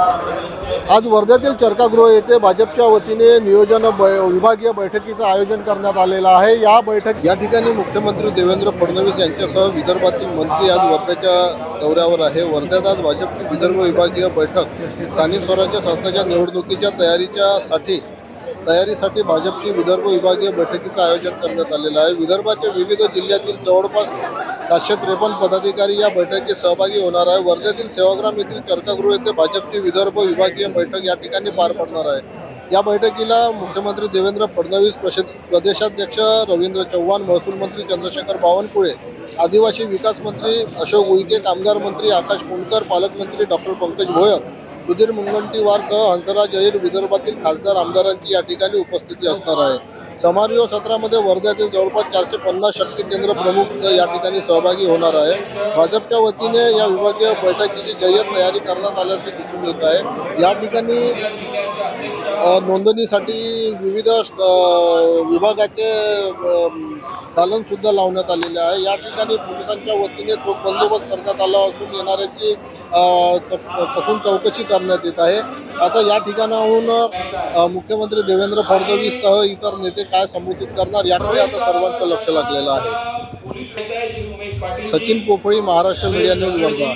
आज वर्ध्यातील चर्कागृह येथे भाजपच्या वतीने नियोजन बै- विभागीय बैठकीचं आयोजन करण्यात आलेलं आहे. या बैठक या ठिकाणी मुख्यमंत्री देवेंद्र फडणवीस यांच्यासह विदर्भातील मंत्री आज वर्ध्याच्या दौऱ्यावर आहे. वर्ध्यात आज भाजपची विदर्भ विभागीय बैठक स्थानिक स्वराज्य संस्थेच्या निवडणुकीच्या तयारीच्या साठी तयारीसाठी भाजपची विदर्भ विभागीय बैठकीचं आयोजन करण्यात आलेलं आहे. विदर्भाच्या विविध जिल्ह्यातील जवळपास सातशे त्रेपन्न पदाधिकारी या बैठकीत सहभागी होणार आहे. वर्ध्यातील सेवाग्राम येथील कर्कगृह येथे भाजपची विदर्भ विभागीय बैठक या ठिकाणी पार पडणार आहे. या बैठकीला मुख्यमंत्री देवेंद्र फडणवीस प्रशे- प्रदेशाध्यक्ष रवींद्र चव्हाण महसूल मंत्री चंद्रशेखर बावनकुळे आदिवासी विकास मंत्री अशोक उईके कामगार मंत्री आकाश पुणकर पालकमंत्री डॉक्टर पंकज भोयर सुधीर मुनगंटीवारसह हंसराज अहिर विदर्भातील खासदार आमदारांची या ठिकाणी उपस्थिती असणार आहे. समारोह सत्रामध्ये वर्ध्यातील जवळपास चारशे पन्नास शक्ती केंद्र प्रमुख या ठिकाणी सहभागी होणार आहे. भाजपच्या वतीने या विभागीय बैठकीची जय्यत तयारी करण्यात आल्याचे दिसून येत आहे. या ठिकाणी नोंदणीसाठी विविध विभागाचे दालन सुद्धा लावण्यात आलेले आहे. या ठिकाणी पोलिसांच्या वतीने चोख बंदोबस्त करण्यात आला असून येणाऱ्याची कसून चौकशी करण्यात येत आहे. आता या ठिकाणाहून मुख्यमंत्री देवेंद्र फडणवीस सह इतर नेते काय संबोधित करणार याकडे आता सर्वांचं लक्ष लागलेलं आहे. Sachin Pophali Maharashtra media news Wardha